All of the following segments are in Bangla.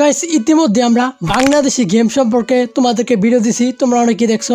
গাইস ইতিমধ্যে আমরা বাংলাদেশি গেম সম্পর্কে তোমাদেরকে ভিডিও দিছি। তোমরা অনেকেই দেখছ।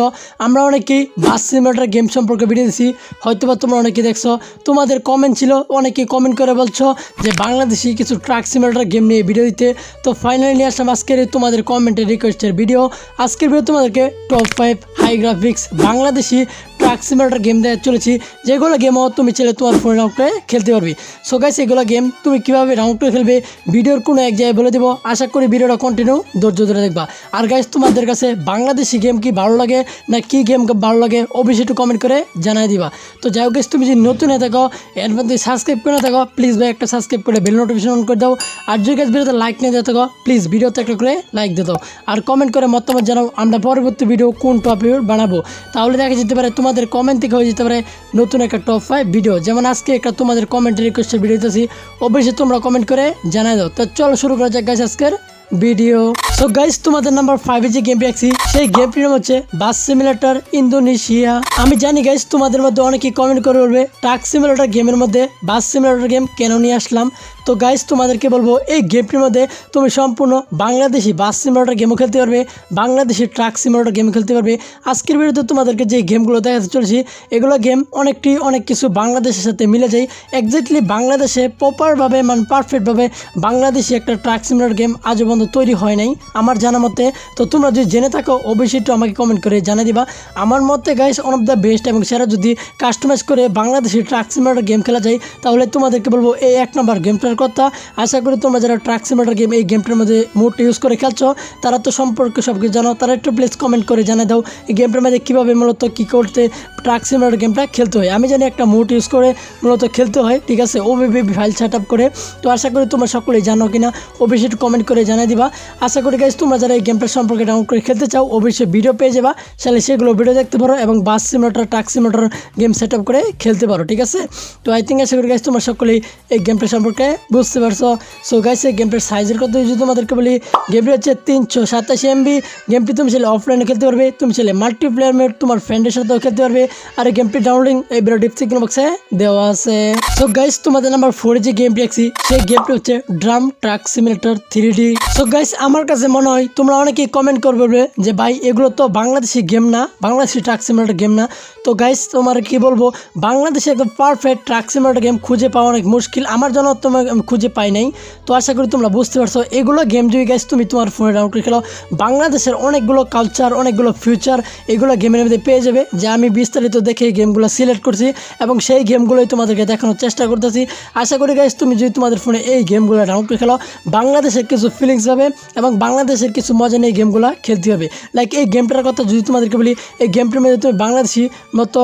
আমরা অনেকেই বাস সিনেমাটার গেম সম্পর্কে ভিডিও দিছি। হয়তোবা তোমরা অনেকেই দেখছ। তোমাদের কমেন্ট ছিল, অনেকেই কমেন্ট করে বলছো যে বাংলাদেশি কিছু ট্রাক সিনেমাটার গেম নিয়ে ভিডিও দিতে। তো ফাইনালি নিয়ে আসলাম আজকের তোমাদের কমেন্টের রিকোয়েস্টের ভিডিও আজকের ভিডিও তোমাদেরকে top five high graphics Bangladeshi truck similar game দেওয়া চলেছি। যেগুলো গেমও তুমি চাইলে তোমার ফোনে ডাউন করে খেলতে পারবে। সো গাইস এগুলো গেম তুমি কীভাবে রাউন্ড করে খেলবে ভিডিওর কোনো এক জায়গায় বলে দেবো। আশা করি ভিডিওটা কন্টিনিউ ধৈর্য ধরে দেখবা। আর গাইস তোমাদের কাছে বাংলাদেশি গেম কি ভালো লাগে, না কি গেম ভালো লাগে, অবশ্যই একটু কমেন্ট করে জানাই দিবা। তো যাই হোক তুমি যদি নতুন হয়ে থাকো, এর মধ্যে সাবস্ক্রাইব করে না থাকো প্লিজ ভাই একটা সাবস্ক্রাইব করে বেল নোটিফিকেশন অন করে দাও। আর যদি গাছ ভিডিওতে লাইক নিয়ে থাকো প্লিজ ভিডিওতে একটা করে লাইক দিয়ে দাও। আর কমেন্ট করে মতামত জানাও, আমরা পরবর্তী ভিডিও কোন টপিক বানাবো। তাহলে দেখা যেতে পারে তোমাদের কমেন্ট থেকে হয়ে যেতে পারে নতুন একটা টপ ফাইভ ভিডিও যেমন আজকে একটা তোমাদের কমেন্ট রিকোয়েস্টের ভিডিও দিতেছি, অবশ্যই তোমরা কমেন্ট করে জানাই দাও। তো চলো শুরু করা যাক গাইস আজকের ভিডিও সো গাইস তোমাদের নাম্বার ফাইভে যে গেমটি রাখছি সেই গেমটির নাম হচ্ছে বাস সিমিলেটার ইন্দোনেশিয়া আমি জানি গাইস তোমাদের মধ্যে অনেকেই কমেন্ট করে বলবে ট্রাক সিমিলেটার গেমের মধ্যে বাস সিমিলেটার গেম কেন নিয়ে আসলাম? তো গাইস তোমাদেরকে বলব, এই গেমটির মধ্যে তুমি সম্পূর্ণ বাংলাদেশি বাস সিমিলেটর গেমও খেলতে পারবে, বাংলাদেশি ট্রাক সিমিলেটর গেম খেলতে পারবে। আজকের ভিডিওতে তোমাদেরকে যে গেমগুলো দেখাতে চলেছি, এগুলো গেম অনেকটি অনেক কিছু বাংলাদেশের সাথে মিলে যায়। একজাক্টলি বাংলাদেশে প্রপারভাবে মানে পারফেক্টভাবে বাংলাদেশি একটা ট্রাক সিমিলার গেম আজও পর্যন্ত তৈরি হয় নাই, আমার জানা মতে। তো তোমরা যদি জেনে থাকো, অবশ্যই একটু আমাকে কমেন্ট করে জানিয়ে দিবা। আমার মতে guys one of the best এবং সেরা যদি কাস্টমাইজ করে বাংলাদেশি ট্রাক সিমিলার গেম খেলা যায়, তাহলে তোমাদেরকে বলব, এই এক নম্বর গেমটার কথা আশা করি তোমরা যারা ট্রাক সিমিলার গেম এই গেমটার মধ্যে মোডটা ইউজ করে খেলছো, তারা তো সম্পর্কে সব কিছু জানো, তারা একটু প্লিজ কমেন্ট করে জানিয়ে দাও, এই গেমটার মধ্যে কীভাবে মূলত কী করতে ট্রাক সিমিলার গেমটা খেলতে হয়। আমি জানি একটা মোড ইউজ করে মূলত খেলতে হয়, ঠিক আছে? ওবিবি ফাইল সেট আপ করে। তো আশা করি তোমরা সকলেই জানো কিনা, অবশ্যই একটু কমেন্ট করে জানিয়ে দিবা। আশা করি গাইজ তোমরা যারা এই গেমটার সম্পর্কে ডাউনলোড করে খেলতে চাও, অবশ্যই ভিডিও পেয়ে যাবা। তাহলে সেগুলো ভিডিও দেখতে পারো এবং bus simulator truck simulator game set up করে খেলতে পারো, ঠিক আছে? তো আই থিঙ্ক আশা করি গাইজ তোমরা সকলেই এই গেমটা সম্পর্কে বুঝতে পারছ? সো এই গেমটার সাইজের কথা যদি তোমাদেরকে বলি গেমটি হচ্ছে তিনশো সাতাশি এমবি গেমটি তুমি চাইলে অফলাইনে খেলতে পারবে, তুমি চাইলে মাল্টিপ্লেয়ার মেট তোমার ফ্রেন্ডের সাথেও খেলতে পারবে। আর গেমটি ডাউনলোডিং এই ভিডিও ডিসক্রিপশন বক্সে দেওয়া আছে। সো গাইস তোমাদের নাম্বার ফোরে যে গেমটি রাখছি সেই গেমটি হচ্ছে drum truck simulator three D so guys আমার কাছে মনে হয় তোমরা অনেকেই কমেন্ট করবে যে, ভাই, এগুলো তো বাংলাদেশি গেম না, বাংলাদেশি ট্রাক সিমিলেটর গেম না। তো গাইস তোমার কি বলব, বাংলাদেশে একদম পারফেক্ট ট্রাক সিমিলেটর গেম খুঁজে পাওয়া অনেক মুশকিল। আমার জন্য তোমার আমি খুঁজে পাই নাই। তো আশা করি তোমরা বুঝতে পারছ, এগুলো গেম যদি গাইজ তুমি তোমার ফোনে ডাউনলোড করে খেলো। বাংলাদেশের অনেকগুলো কালচার অনেকগুলো ফিউচার এগুলো গেমের মধ্যে পেয়ে যাবে, যে আমি বিস্তারিত দেখে গেমগুলো সিলেক্ট করছি এবং সেই গেমগুলোই তোমাদেরকে দেখানোর চেষ্টা করতেছি। আশা করি গাইজ তুমি যদি তোমাদের ফোনে এই গেমগুলো ডাউনলোড করে খেলো, বাংলাদেশের কিছু ফিলিংস হবে এবং বাংলাদেশের কিছু মজা নিয়ে গেমগুলো খেলতে হবে। লাইক এই গেমটার কথা যদি তোমাদেরকে বলি, এই গেমটার মধ্যে তুমি বাংলাদেশি মতো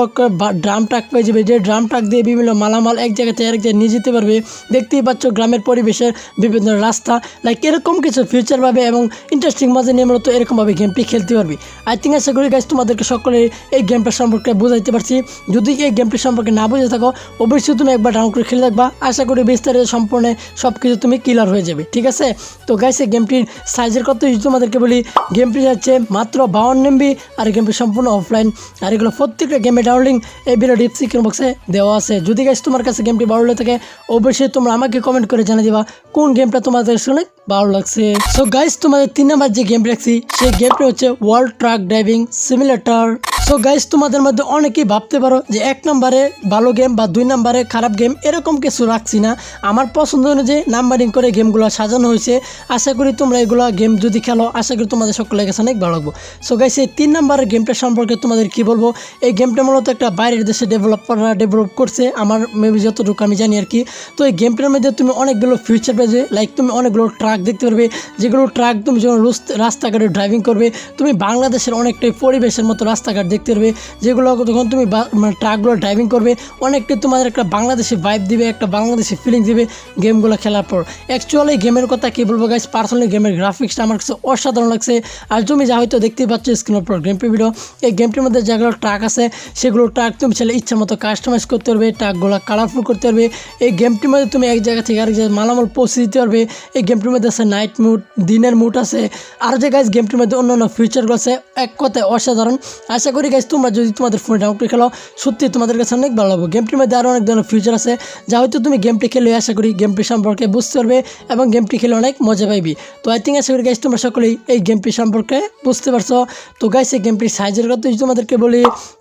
ড্রাম ট্রাক পেয়ে যাবে, যে ড্রাম ট্রাক দিয়ে বিভিন্ন মালামাল এক জায়গা থেকে আরেক জায়গায় নিয়ে যেতে পারবে। দেখতেই পাচ্ছ গ্রামের পরিবেশের বিভিন্ন রাস্তা লাইক এরকম কিছু ফিউচার পাবে এবং ইন্টারেস্টিং মজা নিয়ে মূলত এরকমভাবে গেমটি খেলতে পারবি। আই থিঙ্ক আশা করি গাইজ তোমাদেরকে সকলে এই গেমটা সম্পর্কে বোঝাইতে পারছি। যদি এই গেমটি সম্পর্কে না বুঝে থাকো, অবশ্যই তুমি একবার ডাউনলোড করে খেলে থাকবা আশা করি বিস্তারিত সম্পূর্ণ সব কিছু তুমি ক্লিয়ার হয়ে যাবে, ঠিক আছে? তো গাইস এই গেমটির সাইজের কথা তোমাদেরকে বলি গেমটি যাচ্ছে মাত্র বাউন্ন এমবি আর গেমটি সম্পূর্ণ অফলাইন আর এগুলো প্রত্যেকটা গেমে ডাউনলিং এই ভিডিও ডিসক্রিপশন বক্সে দেওয়া আছে। যদি গাইস তোমার কাছে গেমটি ভালো থাকে, অবশ্যই তোমরা আমাকে কমেন্ট করে জানিয়ে দিবা কোন গেমটা তোমাদের শুনে ভালো লাগছে? সো গাইস তোমাদের তিন নাম্বার যে গেম রাখছি সেই গেমটা হচ্ছে world truck driving simulator so guys তোমাদের মধ্যে অনেকেই ভাবতে পারো যে এক নম্বরে ভালো গেম বা দুই নম্বরে খারাপ গেম এরকম কিছু রাখছি না। আমার পছন্দ অনুযায়ী নাম্বারিং করে গেমগুলো সাজানো হয়েছে। আশা করি তোমরা এগুলো গেম যদি খেলো, আশা করি তোমাদের সকলের কাছে অনেক ভালো লাগবো। সো গাইস এই তিন নম্বরের গেমটা সম্পর্কে তোমাদের কি বলব? এই গেমটা মূলত একটা বাইরের দেশে ডেভেলপাররা ডেভেলপ করছে। আমার মেবি যতটুকু আমি জানি আর কি। তো এই গেমটার মধ্যে তুমি অনেকগুলো ফিউচার পেয়ে লাইক তুমি অনেকগুলো ট্রাক দেখতে পারবে, যেগুলো ট্রাক তুমি যখন রাস্তাঘাটে ড্রাইভিং করবে, তুমি বাংলাদেশের অনেকটাই পরিবেশের মতো রাস্তাঘাট দেখতে পারবে, যেগুলো যখন তুমি মানে ট্রাকগুলো ড্রাইভিং করবে, অনেকটাই তোমাদের একটা বাংলাদেশি ভাইব দিবে, একটা বাংলাদেশি ফিলিং দিবে গেমগুলো খেলার পর। অ্যাকচুয়ালি গেমের কথা কী বলব গাইস পার্সোনালি গেমের গ্রাফিক্সটা আমার কাছে অসাধারণ লাগছে। আর তুমি যা হয়তো দেখতেই পাচ্ছ স্ক্রিনের উপর গেমটি ভিডিও এই গেমটির মধ্যে যেগুলো ট্রাক আছে, সেগুলো ট্রাক তুমি চাইলে ইচ্ছা মতো কাস্টমাইজ করতে পারবে ট্রাকগুলো কালারফুল করতে পারবে। এই গেমটির মধ্যে তুমি এক জায়গা থেকে আরেক জায়গায় মালামাল পৌঁছে করছি দিতে পারবে এই গেমটির মধ্যে আছে নাইট মুড দিনের মুড আছে। আর যে গাইজ গেমটির মধ্যে অন্য অন্য ফিচারগুলো আছে, এক কথায় অসাধারণ। আশা করি গাইজ তোমরা যদি তোমাদের ফোনে ডাউনলোড খেলো, সত্যি তোমাদের কাছে অনেক ভালো লাগবে। গেমটির মধ্যে আরও অনেক ধরনের ফিচার আছে, যা হয়তো তুমি গেমটি খেলে, আশা করি গেমটি সম্পর্কে বুঝতে পারবে এবং গেমটি খেলে অনেক মজা পাইবি। তো আই থিঙ্ক আশা করি গাইজ তোমরা সকলেই এই গেমটি সম্পর্কে বুঝতে পারছ। তো গাইজ এই গেমটির সাইজের কথা যদি তোমাদেরকে বলি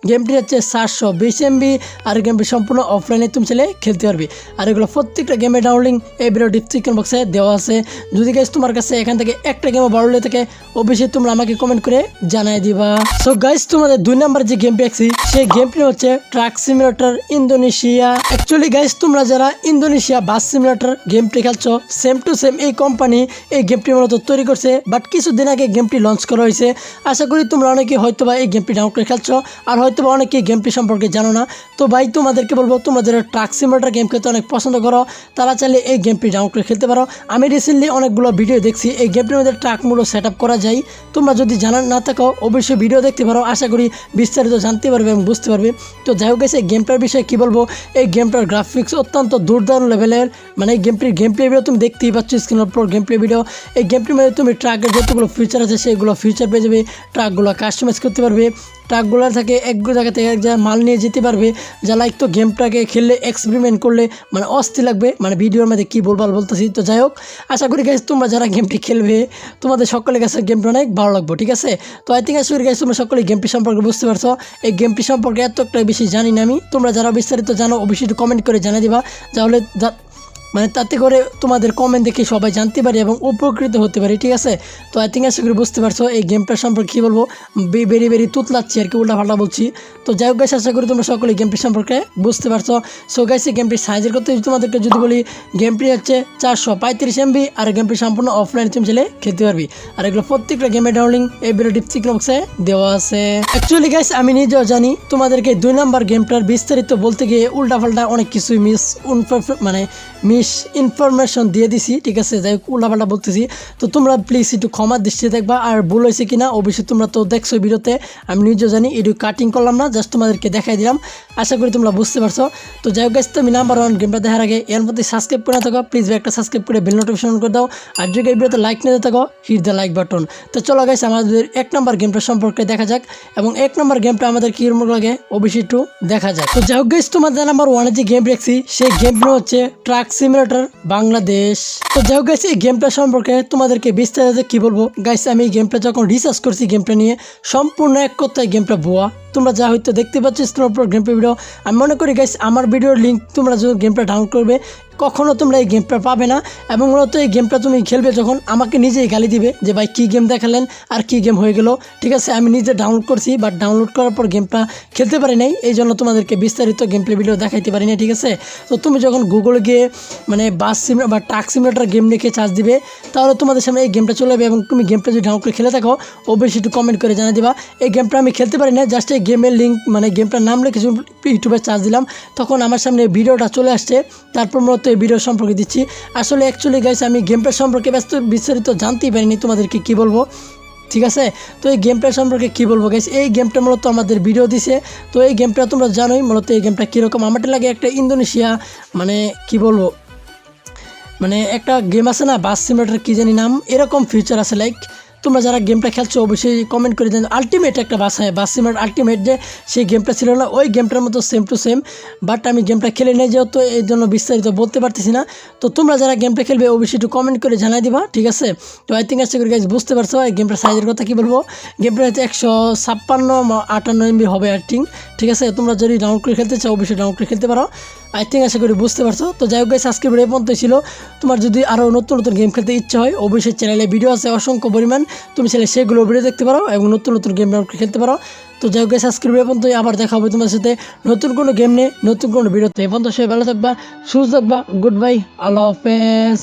গেমটি হচ্ছে সাতশো বিশ এমবি আর গেমটি সম্পূর্ণ অফলাইনে তুমি ছেলে খেলতে পারবি। আর এগুলো প্রত্যেকটা গেমের ডাউনলিং এই ভিডিও ডিসক্রিপশন বক্সে দেওয়া আছে। যদি গাইজ তোমার কাছে এখান থেকে একটা গেমও ভালো লেগে থাকে, অবশ্যই তোমরা আমাকে কমেন্ট করে জানাই দিবা। সো গাইজ তোমাদের দুই নাম্বার যে গেমটি আছে সেই গেমটি হচ্ছে truck simulator Indonesia actually guys তোমরা যারা ইন্দোনেশিয়া বাস সিমুলেটর গেমটি খেলছো সেম টু সেম এই কোম্পানি এই গেমটি মূলত তৈরি করছে। বাট কিছুদিন আগে গেমটি লঞ্চ করা হয়েছে। আশা করি তোমরা অনেকে হয়তোবা এই গেমটি ডাউনলোড করে খেলছো, আর হয়তোবা অনেকে গেমটি সম্পর্কে জানো না। তো ভাই, তোমাদেরকে বলব, তোমরা যারা ট্রাক সিমুলেটর গেম খেলতে অনেক পছন্দ করো, তারা চাইলে এই গেমটি ডাউনলোড করে খেলতে পারো। আমি রিসেন্টলি অনেকগুলো ভিডিও দেখছি, এই গেমটির মধ্যে ট্রাক মুডও সেট করা যায়। তোমরা যদি জানা না থাকো, অবশ্যই ভিডিও দেখতে পারো। আশা করি বিস্তারিত জানতে পারবে এবং বুঝতে পারবে। তো যাই হোক এই গেমটার বিষয়ে কী বলব? এই গেমটার গ্রাফিক্স অত্যন্ত দুর্দান্ত লেভেলের মানে এই গেমটির গেম প্লে ভিডিও তুমি দেখতেই পাচ্ছ স্ক্রিনের উপর গেম প্লে ভিডিও এই গেমটির মধ্যে তুমি ট্রাকের যতগুলো ফিচার আছে, সেগুলো ফিচার পেয়ে যাবে। ট্রাকগুলো কাস্টমাইজ করতে পারবে। ট্রাকগুলো থেকে এক জায়গা থেকে এক জায়গায় মাল নিয়ে যেতে পারবে। যা লাইক তো গেমটাকে খেললে এক্সপেরিমেন্ট করলে মানে অস্থির লাগবে। মানে ভিডিওর মধ্যে কী বলবার বলতেছি, তো যাই হোক, আশা করি গাইজ তোমরা যারা গেমটি খেলবে, তোমাদের সকলের কাছে গেমটা অনেক ভালো লাগবে, ঠিক আছে? তো আই থিঙ্ক আশা করি গাইজ তোমরা সকলে গেমটি সম্পর্কে বুঝতে পারছ। এই গেমটি সম্পর্কে এতটা বেশি জানি না আমি। তোমরা যারা বিস্তারিত জানো, অবশ্যই একটু কমেন্ট করে জানিয়ে দিবা। তাহলে যা- মানে তাতে করে তোমাদের কমেন্ট দেখে সবাই জানতে পারে এবং উপকৃত হতে পারে, ঠিক আছে? তো আই থিঙ্ক আশা করি বুঝতে পারছ এই গেমটার সম্পর্কে কী বলব? বেরি বেরি তুতলাচ্ছি আর কি, উল্টাপাল্টা বলছি। তো যাই হোক গাইস আশা করি তোমরা সকলে গেমটি সম্পর্কে বুঝতে পারছ। সো গাইস এই গেমটির সাইজের কথা তোমাদেরকে যদি বলি গেমটি হচ্ছে চারশো পঁয়ত্রিশ এমবি আর গেমটি সম্পূর্ণ অফলাইন তুমি ছেলে খেলতে পারবি। আর এগুলো প্রত্যেকটা গেমের ডাউনলিং এই ভিডিও ডিসক্রিপশন বক্সে দেওয়া আছে। অ্যাকচুয়ালি গাইস আমি নিজেও জানি তোমাদেরকে দুই নাম্বার গেমটার বিস্তারিত বলতে গিয়ে উল্টাপাল্টা অনেক কিছুই মিস মানে মিস ইনফরমেশন দিয়ে দিছি ঠিক আছে? যাই হোক উল্টাপাল্টা বলতেছি। তো তোমরা প্লিজ একটু ক্ষমা দৃষ্টি দেখবা। আর ভুল হয়েছে কিনা অবশ্যই তোমরা তো দেখছ ভিডিওতে। আমি নিজেও জানি এটু কাটিং করলাম না জাস্ট তোমাদেরকে দেখাই দিলাম। আশা করি তোমরা বুঝতে পারছ। তো যাই হোক guys, তুমি নাম্বার ওয়ান গেমটা দেখার আগে এর মধ্যে সাবস্ক্রাইব করে থাকো। প্লিজ একটা সাবস্ক্রাইব করে বেল নোটিফিকেশন করে দাও। আর যদি এই ভিডিওতে লাইক নিতে থাকো হিট দ্য লাইক বাটন তো চলো গাইস আমাদের এক নম্বর গেমটা সম্পর্কে দেখা যাক। এবং এক নম্বর গেমটা আমাদের কীরকম লাগে অবশ্যই একটু দেখা যাক। তো যাই হোক গাইস তোমাদের নাম্বার ওয়ানে যে গেম দেখছি সেই গেমটা হচ্ছে ট্রাক সিমুলেটর বাংলাদেশ তো যাই হোক গাইছি এই গেমটা সম্পর্কে তোমাদেরকে বিস্তারিত কি বলব? গাইছে আমি এই গেমটা যখন রিসার্চ করছি গেমটা নিয়ে, সম্পূর্ণ এক কথায় গেমটা বোয়া তোমরা যা হয়তো দেখতে পাচ্ছ স্ক্রিনের উপর গেম ভিডিও আমি মনে করি গাইস আমার ভিডিওর লিঙ্ক তোমরা যখন গেমটা ডাউনলোড করবে কখনো তোমরা এই গেমটা পাবে না। এবং মূলত এই গেমটা তুমি খেলবে যখন আমাকে নিজেই গালি দিবে যে, ভাই, কী গেম দেখালেন? আর কী গেম হয়ে গেল? ঠিক আছে, আমি নিজে ডাউনলোড করছি বাট ডাউনলোড করার পর গেমটা খেলতে পারি নাই। এই জন্য তোমাদেরকে বিস্তারিত গেম প্লে ভিডিও দেখাইতে পারি না ঠিক আছে? তো তুমি যখন গুগল গিয়ে মানে বাস সিম বা টাক সিমুলেটার গেম লিখে চার্জ দিবে, তাহলে তোমাদের সামনে এই গেমটা চলে যাবে। এবং তুমি গেমটা যদি ডাউনলোড করে খেলে থাকো, অবশ্যই একটু কমেন্ট করে জানিয়ে দিবা। এই গেমটা আমি খেলতে পারি না জাস্ট এই গেমের লিঙ্ক মানে গেমটার নাম লিখে ইউটিউবে চার্জ দিলাম, তখন আমার সামনে ভিডিওটা চলে আসছে। তারপর মূলত এই ভিডিও সম্পর্কে দিচ্ছি। আসলে অ্যাকচুয়ালি গাইস আমি গেমটা সম্পর্কে ব্যস্ত বিস্তারিত জানতেই পারিনি, তোমাদেরকে কি বলব? ঠিক আছে? তো এই গেমটা সম্পর্কে কি বলব গাইস এই গেমটা মূলত আমাদের ভিডিও দিছে। তো এই গেমটা তোমরা জানোই, মূলত এই গেমটা কীরকম? আমারটা লাগে একটা ইন্দোনেশিয়া মানে কি বলব? মানে একটা গেম আছে না বাস সিমুলেটার কী জানি নাম? এরকম ফিচার আছে লাইক তোমরা যারা গেমটা খেলছো, অবশ্যই কমেন্ট করে দেন আলটিমেট একটা বাস, হয়, বাস সিমুলেটার আলটিমেট যে, সেই গেমটা ছিল না। ওই গেমটার মতো সেম টু সেম বাট আমি গেমটা খেলে নেই যেহেতু, এই জন্য বিস্তারিত বলতে পারতেছি না। তো তোমরা যারা গেমটা খেলবে, অবশ্যই একটু কমেন্ট করে জানাই দিবা, ঠিক আছে? তো আই থিঙ্ক আশা করি গাইজ বুঝতে পারছ, এই গেমটার সাইজের কথা কী বলব? গেমটা হচ্ছে একশো ছাপ্পান্ন আটান্ন এমবি হবে থিঙ্ক ঠিক আছে? তোমরা যদি ডাউনলোড করে খেলতে চাও, অবশ্যই ডাউনলোড করে খেলতে পারো। আই থিঙ্ক আশা করি বুঝতে পারছ। তো যাই হোক গাইস আজকে ভিডিও পর্যন্ত ছিল। তোমার যদি আরও নতুন নতুন গেম খেলতে ইচ্ছা হয়, অবশ্যই চ্যানেলে ভিডিও আছে, অসংখ্য পরিমাণ। তুমি চ্যানেলে সেগুলো ভিডিও দেখতে পারো এবং নতুন নতুন গেম খেলতে পারো। তো যাই হোক আজকের ভিডিও পর্যন্ত আবার দেখা হবে তোমার সাথে নতুন কোনো গেম নিয়ে, নতুন কোনো ভিডিওতে এ পর্যন্ত সবাই ভালো থাকবা, সুস্থ থাকবা গুড বাই আল্লাহ হাফেজ।